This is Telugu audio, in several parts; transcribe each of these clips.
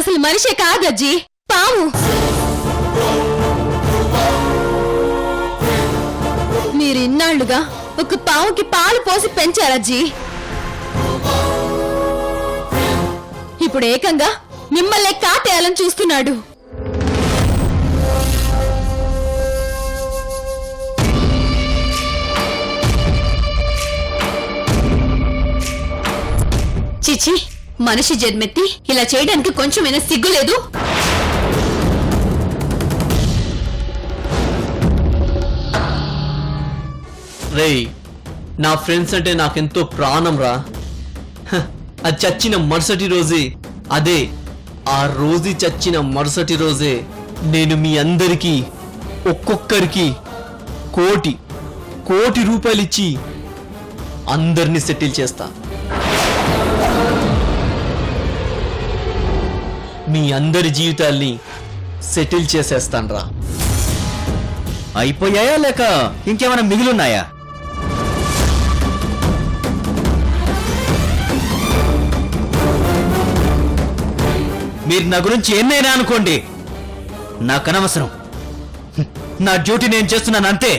అసలు మనిషే కాదు పాము మీరు ఇన్నాళ్ళుగా ఒక పావుకి పాలు పోసి పెంచారజ్జి ఇప్పుడు ఏకంగా మిమ్మల్ని కాటేయాలని చూస్తున్నాడు. చిచి మనిషి జన్మెత్తి ఇలా చేయడానికి కొంచెమైనా సిగ్గు లేదు? రేయ్ నా ఫ్రెండ్స్ అంటే నాకెంతో ప్రాణం రా హ, అది చచ్చిన మరుసటి రోజే. అదే ఆ రోజు చచ్చిన మరుసటి రోజే నేను మీ అందరికీ ఒక్కొక్కరికి కోటి కోటి రూపాయలు ఇచ్చి అందరినీ సెటిల్ చేస్తా. మీ అందరి జీవితాల్ని సెటిల్ చేసేస్తాన్రా. అయిపోయాయా లేక ఇంకేమైనా మిగిలిన్నాయా? మీరు నా గురించి ఎన్నైనా అనుకోండి. నాకు అనవసరం నా డ్యూటీ నేను చేస్తున్నాను అంతే.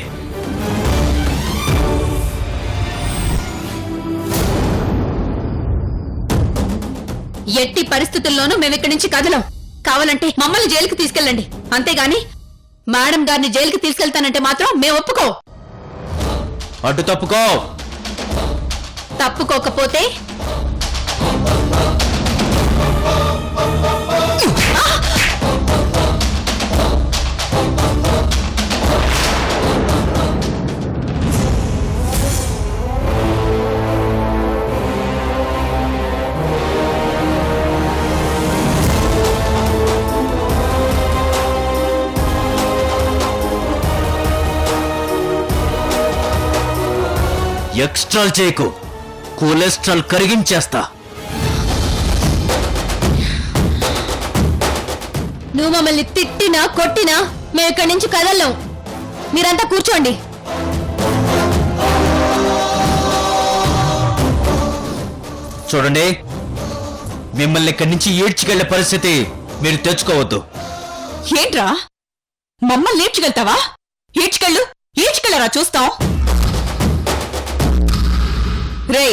ఎట్టి పరిస్థితుల్లోనూ మేము ఇక్కడి నుంచి కదలం. కావాలంటే మమ్మల్ని జైలుకి తీసుకెళ్ళండి. అంతేగాని మేడం గారిని జైలుకి తీసుకెళ్తానంటే మాత్రం మేము ఒప్పుకో. అడ్డు తప్పుకో. తప్పుకోకపోతే? ఎక్స్ట్రాల్ చేయకు. కొలెస్ట్రాల్ కరిగించేస్తా. నువ్వు మమ్మల్ని తిట్టినా కొట్టినా మేము ఇక్కడి నుంచి కదలం మీరంతా కూర్చోండి. చూడండి మిమ్మల్ని ఇక్కడి నుంచి ఈడ్చుకెళ్ళే పరిస్థితి మీరు తెచ్చుకోవద్దు. ఏంట్రా? మమ్మల్ని ఈడ్చుకెళ్తావా ఈడ్చుకెళ్ళు ఈడ్చుకెళ్ళరా చూస్తాం. రే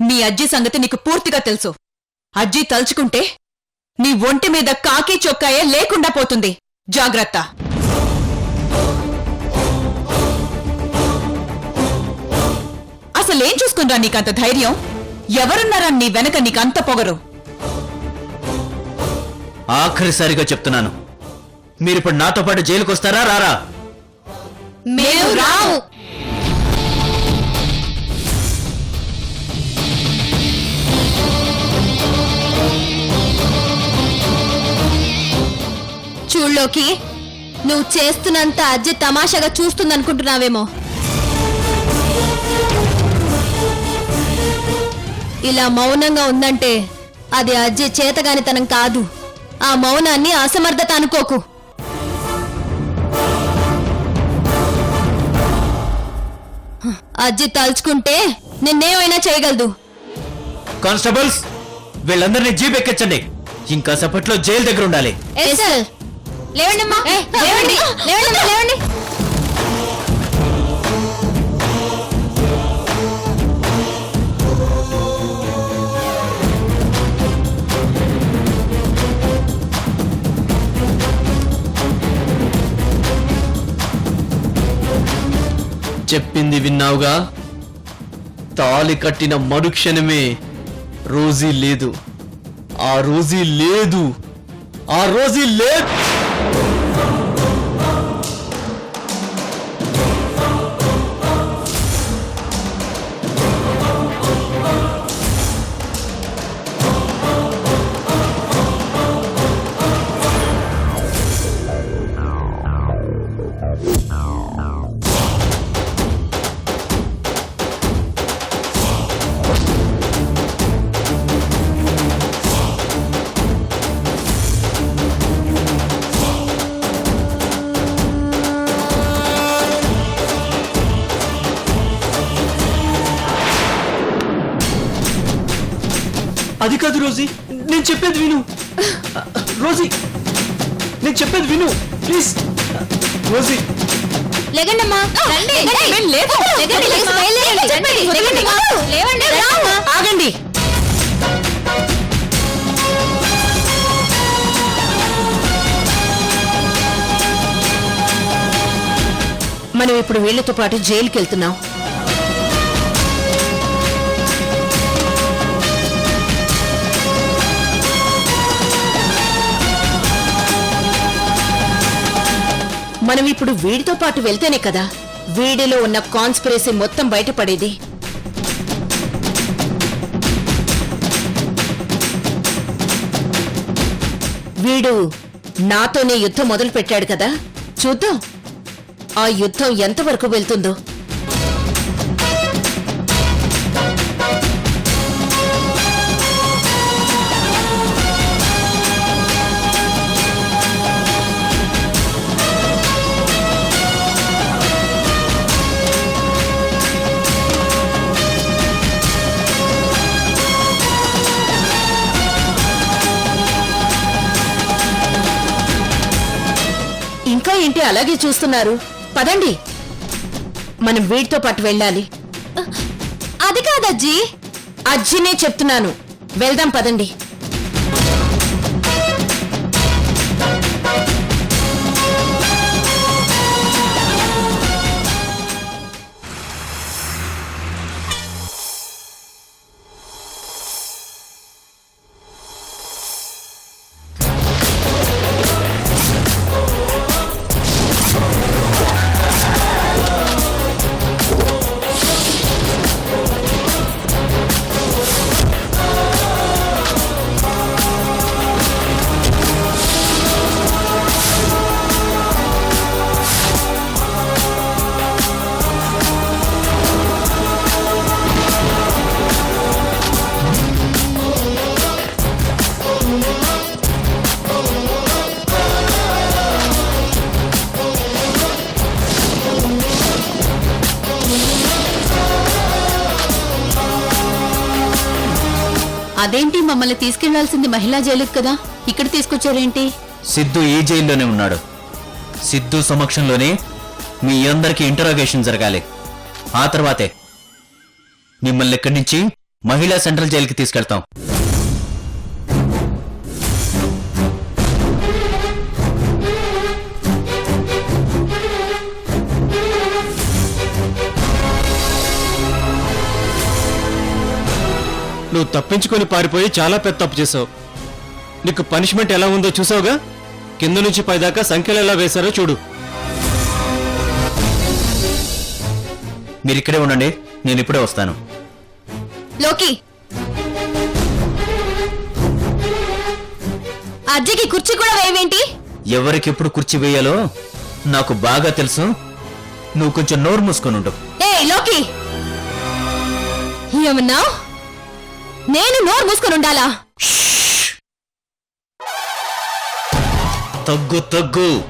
మీ అజ్జి సంగతి నీకు పూర్తిగా తెలుసు. అజ్జి తలుచుకుంటే నీ ఒంటి మీద కాకి చొక్కాయే లేకుండా పోతుంది. జాగ్రత్త. అసలేం చూసుకుందా నీకంత ధైర్యం? ఎవరున్నారా నీ వెనక నీకంత పొగరు? ఆఖరిసారిగా చెప్తున్నాను. మీరిప్పుడు నాతో పాటు జైలుకు వస్తారా రారా? మేము రావు చూడ్లోకి నువ్వు చేస్తున్నంత అజ్జి తమాషాగా చూస్తుందనుకుంటున్నావేమో. ఇలా మౌనంగా ఉందంటే అది అజ్జి చేతగానితనం కాదు. ఆ మౌనాన్ని అసమర్థత అనుకోకు. అజ్జి తలుచుకుంటే నిన్నేమైనా చేయగలదు. కానిస్టేబుల్స్ వీళ్ళందరినీ జీప్ ఎక్కించండి ఇంకా సపట్లో జైలు దగ్గర ఉండాలి లేవండి లేవండి లేవండి లేవండి. చెప్పింది విన్నావుగా? తాలి కట్టిన మరుక్షణమే రోజీ లేదు. ఆ రోజీ లేదు. ఆ రోజీ లేదు. అది కాదు రోజీ. నేను చెప్పేది విను. రోజీ నేను చెప్పేది విను. ప్లీజ్. రోజీ. లేగండమ్మా. ఆగండి. మనం ఇప్పుడు వీళ్ళతో పాటు జైలుకి వెళ్తున్నాం మనం ఇప్పుడు వీడితో పాటు వెళ్తేనే కదా. వీడిలో ఉన్న కాన్స్పిరసీ మొత్తం బయటపడేది. వీడు నాతోనే యుద్ధం మొదలు పెట్టాడు కదా. చూద్దాం. ఆ యుద్ధం ఎంతవరకు వెళ్తుందో. అలాగే చూస్తున్నారు. పదండి. మనం వీడితో పాటు వెళ్ళాలి. అది కాదజ్జి అజ్జినే చెప్తున్నాను. వెళ్దాం పదండి. అదేంటి మమ్మల్ని తీసుకెళ్ళాల్సింది మహిళా జైలుకి కదా? ఇక్కడ తీసుకొచ్చారేంటి? సిద్ధు ఈ జైల్లోనే ఉన్నాడు. సిద్ధు సమక్షంలోనే మీ అందరికీ ఇంటరాగేషన్ జరగాలి. ఆ తర్వాతే మిమ్మల్ని ఇక్కడి నుంచి? మహిళా సెంట్రల్ జైలుకి తీసుకెళ్తాం. నువ్వు తప్పించుకొని పారిపోయి చాలా పెద్ద తప్పు చేసావు నీకు పనిష్మెంట్ ఎలా ఉందో చూసావుగా? కింద నుంచి పైదాకా సంఖ్యలు ఎలా వేశారో చూడు. మీరు ఇక్కడే ఉండండి నేను ఇప్పుడే వస్తాను. లోకి! అజ్జికి కుర్చీ కూడా వేయవేంటి? ఎవరికెప్పుడు కుర్చీ వేయాలో నాకు బాగా తెలుసు. నువ్వు కొంచెం నోరు మూసుకొని ఉండు. ఏ లోకి! ఏమన్నా నేను నోరు మూసుకొని ఉండాలా? తగ్గు తగ్గు.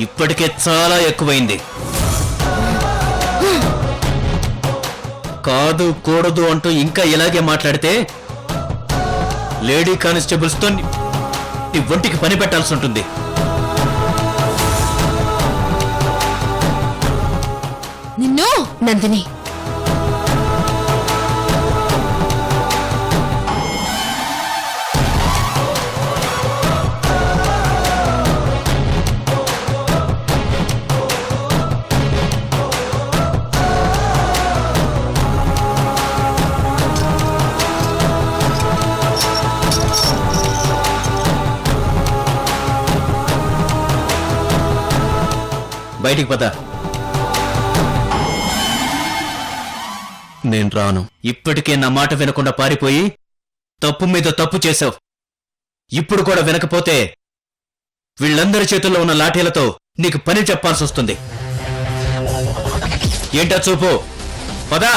ఇప్పటికే చాలా ఎక్కువైంది. కాదు కూడదు అంటూ ఇంకా ఇలాగే మాట్లాడితే లేడీ కానిస్టేబుల్స్తో నీ ఒంటికి పని పెట్టాల్సి ఉంటుంది. నిన్ను నందిని. బయటికి పద. నేను రాను. ఇప్పటికే నా మాట వినకుండా పారిపోయి తప్పు మీద తప్పు చేశావు. ఇప్పుడు కూడా వినకపోతే వీళ్ళందరి చేతుల్లో ఉన్న లాఠీలతో నీకు పని చెప్పాల్సి వస్తుంది ఏంటా చూపు? పదా.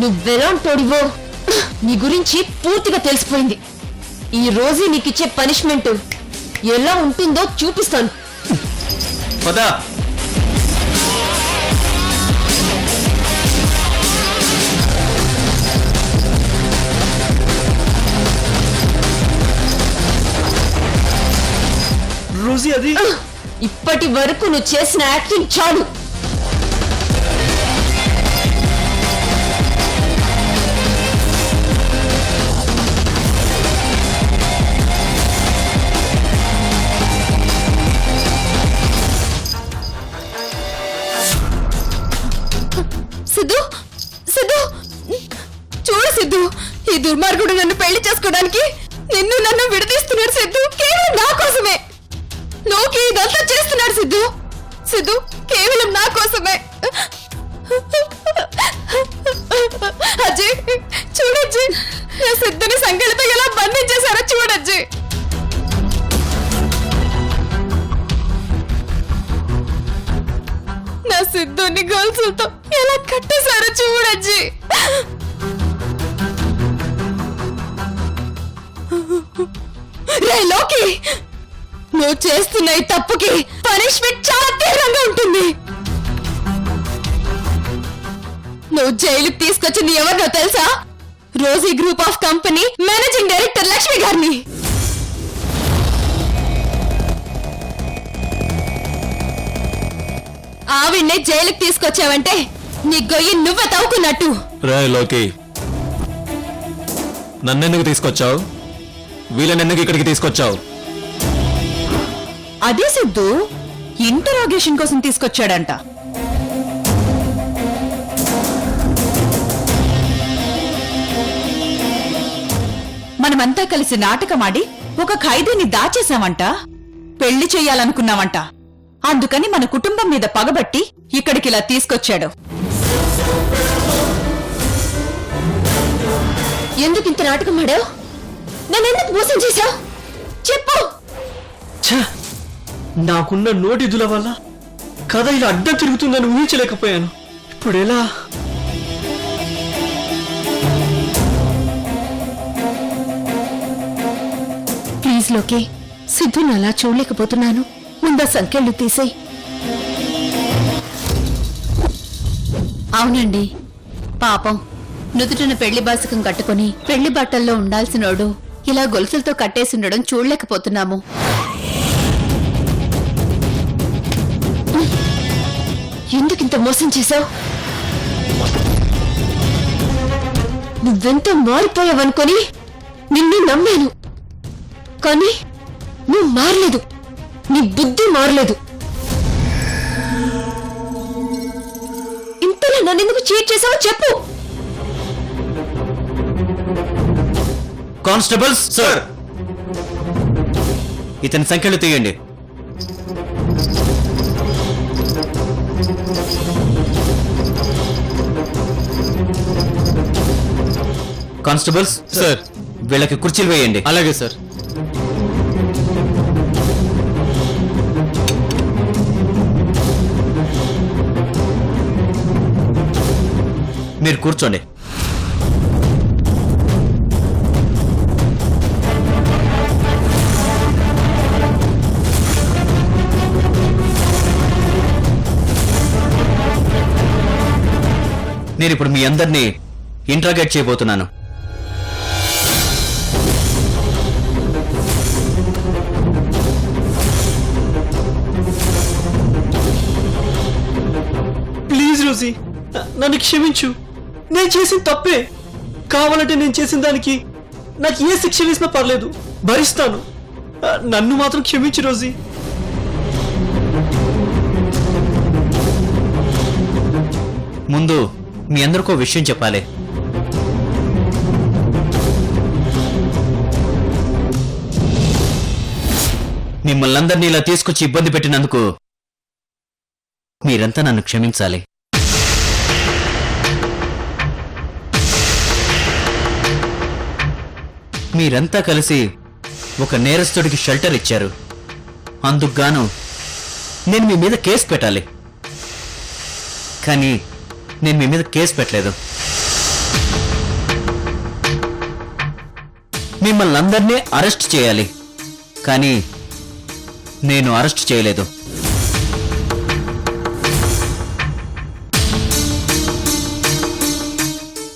నువ్వెలాంటోడివో నీ గురించి పూర్తిగా తెలిసిపోయింది. ఈ రోజు నీకిచ్చే పనిష్మెంట్ ఎలా ఉంటుందో చూపిస్తాను. రోజీ అది? ఇప్పటి వరకు నువ్వు చేసిన యాక్టింగ్ చాలు. కట్టేశారో రే లోకి నువ్వు చేస్తున్న ఈ తప్పుకి పనిష్మెంట్ చాలా తీవ్రంగా ఉంటుంది. నువ్వు జైలుకి తీసుకొచ్చింది ఎవరినో తెలుసా? Rosie group of company managing director Lakshmi గారిని. ఆవిడ్నే జైలుకి తీసుకొచ్చావంటే నీ గొయ్యి నువ్వే తవ్వుకున్నట్టు. రే లోకి. నన్నెందుకు తీసుకొచ్చావు? వీళ్ళనెందుకు ఇక్కడికి తీసుకొచ్చావు? అదే సిద్ధు ఇంటరాగేషన్ కోసం తీసుకొచ్చాడంట. మనమంతా కలిసి నాటకమాడి ఒక ఖైదీని దాచేశామంట పెళ్ళి చెయ్యాలనుకున్నామంట అందుకని మన కుటుంబం మీద పగబట్టి ఇక్కడికిలా తీసుకొచ్చాడు. ఎందుకు ఇంత నాటకం ఆడావు? నన్ను ఎందుకు మోసం చేశావు? చెప్పు! ఛ! నాకున్న నోటిదుల వల్ల కథ ఇలా అడ్డం తిరుగుతుందని ఊహించలేకపోయాను. ఇప్పుడు ఎలా ప్లీజ్ లోకే సిద్ధుని అలా చూడలేకపోతున్నాను. ముందా సంఖ్యలు తీసేయి. అవునండి. పాపం. నుదుటిన పెళ్ళి బాసకం కట్టుకుని పెళ్ళి బట్టల్లో ఉండాల్సినోడు ఇలా గొలుసులతో కట్టేసుండడం చూడలేకపోతున్నాము. ఎందుకింత మోసం చేశావు? నువ్వెంతో మారిపోయావనుకొని నిన్ను నమ్మాను. కానీ నువ్వు మారలేదు. నీ బుద్ధి మారలేదు. ఇంతలో నన్ను ఎందుకు చీట్ చేశావో చెప్పు. కానిస్టేబుల్స్ సార్ ఇతని సంఖ్యలు తీయండి. కానిస్టేబుల్స్ సార్ వీళ్ళకి కుర్చీలు వేయండి. అలాగే సార్ మీరు కూర్చోండి. నేను ఇప్పుడు మీ అందరినీ ఇంట్రాగేట్ చేయబోతున్నాను. ప్లీజ్ రోజీ నన్ను క్షమించు. నేను చేసిన తప్పే. కావాలంటే నేను చేసిన దానికి నాకు ఏ శిక్ష వేసినా పర్లేదు. భరిస్తాను. నన్ను మాత్రం క్షమించు రోజీ. ముందు మీ అందరికో విషయం చెప్పాలి. మిమ్మల్ని అందరినీ ఇలా తీసుకొచ్చి ఇబ్బంది పెట్టినందుకు మీరంతా నన్ను క్షమించాలి. మీరంతా కలిసి ఒక నేరస్తుడికి షెల్టర్ ఇచ్చారు. అందుకు గాను నేను మీ మీద కేసు పెట్టాలి. కానీ నేను మీ మీద కేసు పెట్టలేదు. మిమ్మల్ని అందరినీ అరెస్ట్ చేయాలి. కానీ నేను అరెస్ట్ చేయలేదు.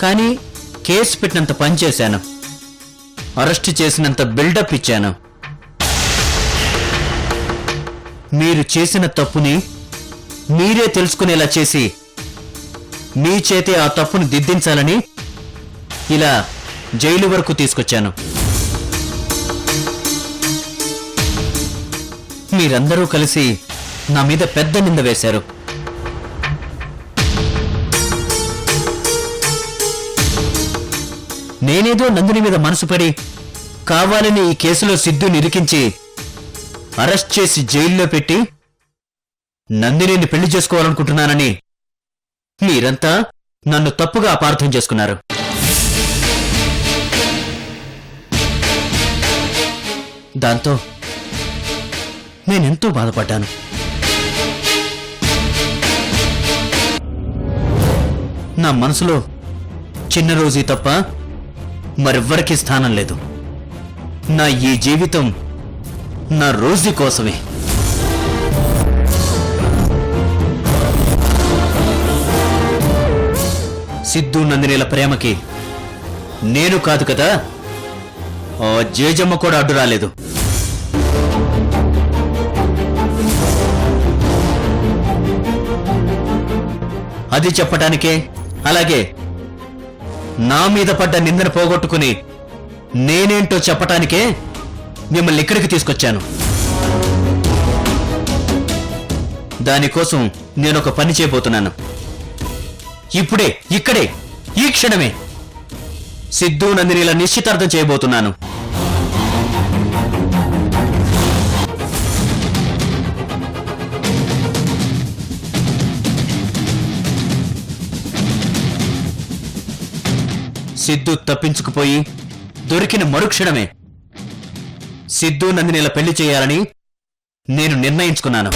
కానీ కేసు పెట్టినంత పని చేశాను. అరెస్ట్ చేసినంత బిల్డప్ ఇచ్చాను. మీరు చేసిన తప్పుని మీరే తెలుసుకునేలా చేసి నీ చేతే ఆ తప్పును దిద్దించాలని ఇలా జైలు వరకు తీసుకొచ్చాను. మీరందరూ కలిసి నా మీద పెద్ద నింద వేశారు. నేనేదో నందిని మీద మనసు పడి కావాలని ఈ కేసులో సిద్ధు నిరికించి అరెస్ట్ చేసి జైల్లో పెట్టి నందినిని పెళ్ళి చేసుకోవాలనుకుంటున్నానని మీరంతా నన్ను తప్పుగా అపార్థం చేసుకున్నారు. దాంతో నేనెంతో బాధపడ్డాను. నా మనసులో చిన్న రోజీ తప్ప మరెవ్వరికీ స్థానం లేదు. నా ఈ జీవితం నా రోజీ కోసమే. సిద్ధు నందినిల ప్రేమకి. నేను కాదు కదా జేజమ్మ కూడా అడ్డు రాలేదు. అది చెప్పటానికే అలాగే నా మీద పడ్డ నిందన పోగొట్టుకుని నేనేంటో చెప్పటానికే మిమ్మల్ని ఇక్కడికి తీసుకొచ్చాను. దానికోసం నేనొక పని చేయబోతున్నాను. ఇప్పుడే ఇక్కడే ఈ క్షణమే సిద్ధు నందినిల నిశ్చితార్థం చేయబోతున్నాను. సిద్ధు తప్పించుకుపోయి దొరికిన మరుక్షణమే సిద్ధు నందినిల పెళ్ళి చేయాలని నేను నిర్ణయించుకున్నాను.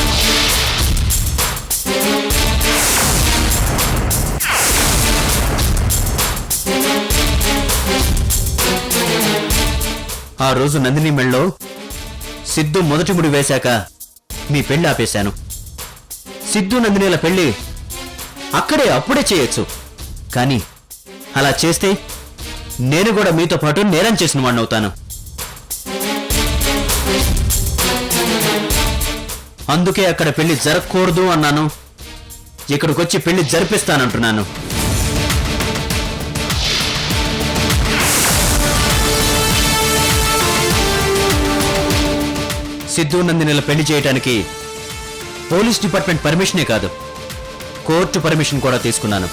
ఆ రోజు నందిని మెళ్ళలో సిద్ధు మొదటి ముడి వేశాక మీ పెళ్ళి ఆపేశాను. సిద్ధు నందినిల పెళ్ళి అక్కడే అప్పుడే చేయొచ్చు. కానీ అలా చేస్తే నేను కూడా మీతో పాటు నేరం చేసిన వాడిని అవుతాను. అందుకే అక్కడ పెళ్ళి జరగకూడదు అన్నాను. ఇక్కడికొచ్చి పెళ్ళి జరిపిస్తానంటున్నాను. సిద్ధు నందినిల పెళ్ళి చేయటానికి పోలీస్ డిపార్ట్మెంట్ పర్మిషనే కాదు కోర్టు పర్మిషన్ కూడా తీసుకున్నాను.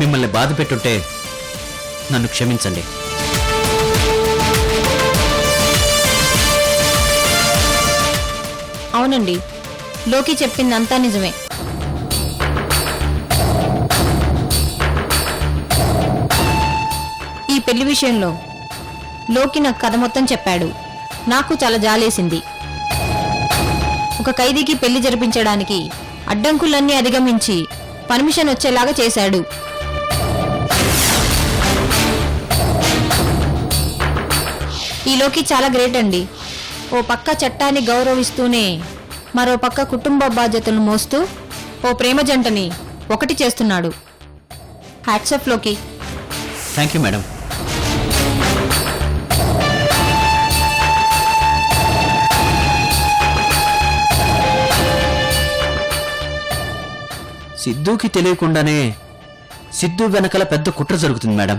మిమ్మల్ని బాధ పెట్టుంటే నన్ను క్షమించండి. అవునండి లోకి చెప్పిందంతా నిజమే. పెళ్ళి విషయంలో లోకి నాకు కథ మొత్తం చెప్పాడు. నాకు చాలా జాలేసింది. ఒక ఖైదీకి పెళ్ళి జరిపించడానికి అడ్డంకులన్నీ అధిగమించి పర్మిషన్ వచ్చేలాగా చేశాడు. ఈ లోకి చాలా గ్రేట్ అండి. ఓ పక్క చట్టాన్ని గౌరవిస్తూనే మరో పక్క కుటుంబ బాధ్యతలను మోస్తూ ఓ ప్రేమ జంటని ఒకటి చేస్తున్నాడు. హ్యాట్సప్లోకి. థ్యాంక్ యూ మేడం సిద్ధుకి తెలియకుండానే సిద్ధు వెనకాల పెద్ద కుట్ర జరుగుతుంది మేడం.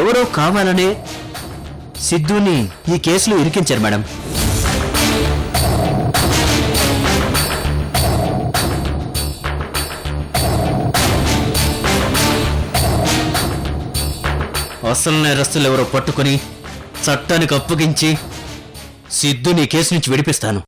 ఎవరో కావాలనే సిద్ధుని ఈ కేసులో ఇరికించారు మేడం. అసలు నేరస్తులు ఎవరో పట్టుకొని చట్టానికి అప్పగించి సిద్ధుని కేసు నుంచి విడిపిస్తాను.